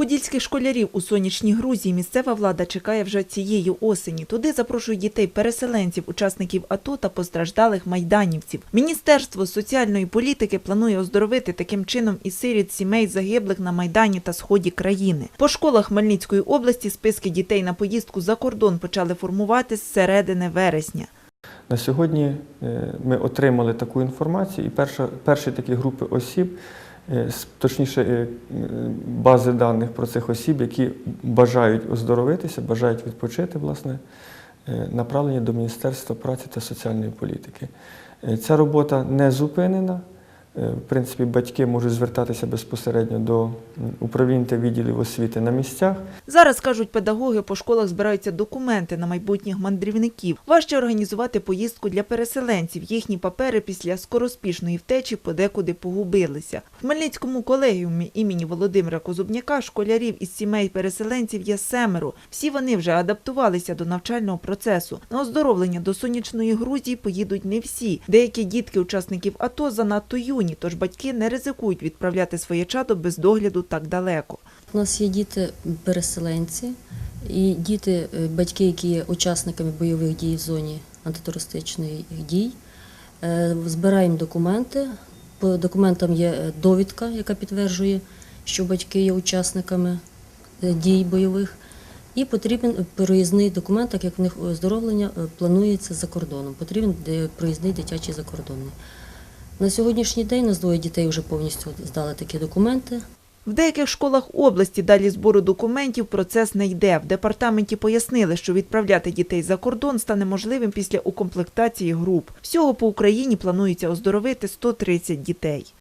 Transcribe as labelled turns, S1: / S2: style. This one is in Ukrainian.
S1: Подільських школярів у сонячній Грузії місцева влада чекає вже цієї осені. Туди запрошують дітей переселенців, учасників АТО та постраждалих майданівців. Міністерство соціальної політики планує оздоровити таким чином і сиріт сімей загиблих на майдані та сході країни. По школах Хмельницької області списки дітей на поїздку за кордон почали формувати з середини вересня.
S2: На сьогодні е, ми отримали таку інформацію, і перша, перші такі групи осіб, точніше, е, е, бази даних про цих осіб, які бажають оздоровитися, бажають відпочити, власне, е, направлені до Міністерства праці та соціальної політики. Е, Ця робота не зупинена. Е, В принципі, батьки можуть звертатися безпосередньо до управлінь та відділів освіти на місцях.
S1: Зараз, кажуть педагоги, по школах збираються документи на майбутніх мандрівників. Важче організувати поїздку для переселенців. Їхні папери після скороспішної втечі подекуди погубилися. В Хмельницькому колегіумі імені Володимира Козубняка школярів із сімей переселенців є семеро. Всі вони вже адаптувалися до навчального процесу. На оздоровлення до сонячної Грузії поїдуть не всі. Деякі дітки учасників АТО занадто юні, тож батьки не ризикують відправляти своє чадо без догляду так далеко.
S3: У нас є діти-переселенці і діти, е, батьки, які є учасниками бойових дій в зоні антитерористичних дій. Е, Збираємо документи. По документам є е, довідка, яка підтверджує, що батьки є учасниками дій бойових. І потрібен проїзний документ, так як в них оздоровлення планується за кордоном. Потрібен проїзний дитячий закордонний. На сьогоднішній день нас двоє дітей вже повністю здали такі документи.
S1: В деяких школах області далі збору документів процес не йде. В департаменті пояснили, що відправляти дітей за кордон стане можливим після укомплектації груп. Всього по Україні планується оздоровити 130 дітей.